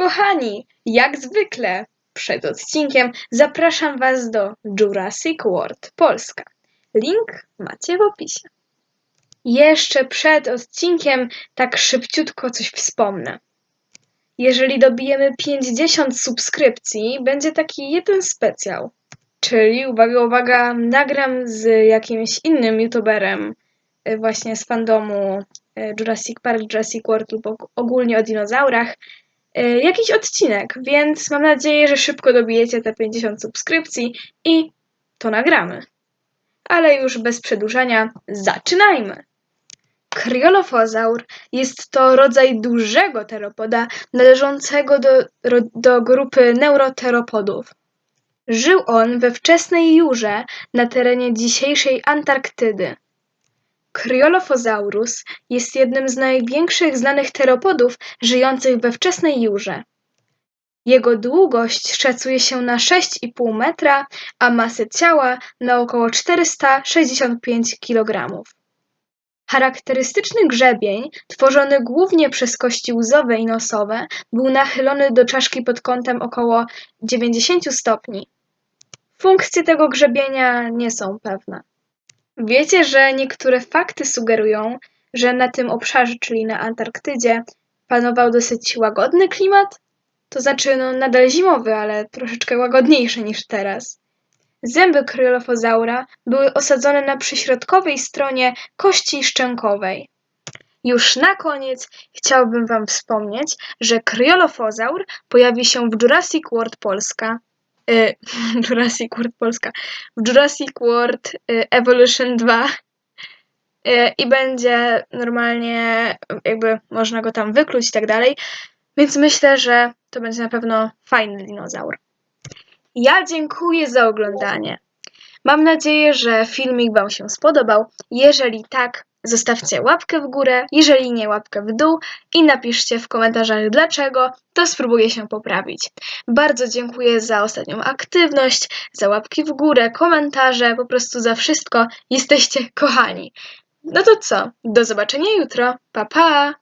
kochani! Jak zwykle przed odcinkiem zapraszam Was do Jurassic World Polska. Link macie w opisie. Jeszcze przed odcinkiem tak szybciutko coś wspomnę. Jeżeli dobijemy 50 subskrypcji, będzie taki jeden specjal. Czyli, uwaga, uwaga, nagram z jakimś innym youtuberem, y, właśnie z fandomu y, Jurassic Park, Jurassic World lub og- ogólnie o dinozaurach, jakiś odcinek, więc mam nadzieję, że szybko dobijecie te 50 subskrypcji i to nagramy. Ale już bez przedłużania, zaczynajmy! Kryolofozaur jest to rodzaj dużego teropoda należącego do, do grupy neuroteropodów. Żył on we wczesnej Jurze na terenie dzisiejszej Antarktydy. Kryolofozaurus jest jednym z największych znanych teropodów żyjących we wczesnej Jurze. Jego długość szacuje się na 6,5 metra, a masę ciała na około 465 kg. Charakterystyczny grzebień, tworzony głównie przez kości łzowe i nosowe, był nachylony do czaszki pod kątem około 90 stopni. Funkcje tego grzebienia nie są pewne. Wiecie, że niektóre fakty sugerują, że na tym obszarze, czyli na Antarktydzie, panował dosyć łagodny klimat? To znaczy, no nadal zimowy, ale troszeczkę łagodniejszy niż teraz. Zęby kryolofozaura były osadzone na przyśrodkowej stronie kości szczękowej. Już na koniec chciałbym Wam wspomnieć, że kryolofozaur pojawi się w Jurassic World Polska. Y, Jurassic World Polska. W Jurassic World y, Evolution 2 y, i będzie normalnie, jakby można go tam wykluć i tak dalej. Więc myślę, że to będzie na pewno fajny dinozaur. Ja dziękuję za oglądanie. Mam nadzieję, że filmik Wam się spodobał. Jeżeli tak, zostawcie łapkę w górę, jeżeli nie łapkę w dół i napiszcie w komentarzach dlaczego, to spróbuję się poprawić. Bardzo dziękuję za ostatnią aktywność, za łapki w górę, komentarze, po prostu za wszystko. Jesteście kochani. No to co? Do zobaczenia jutro. Pa pa!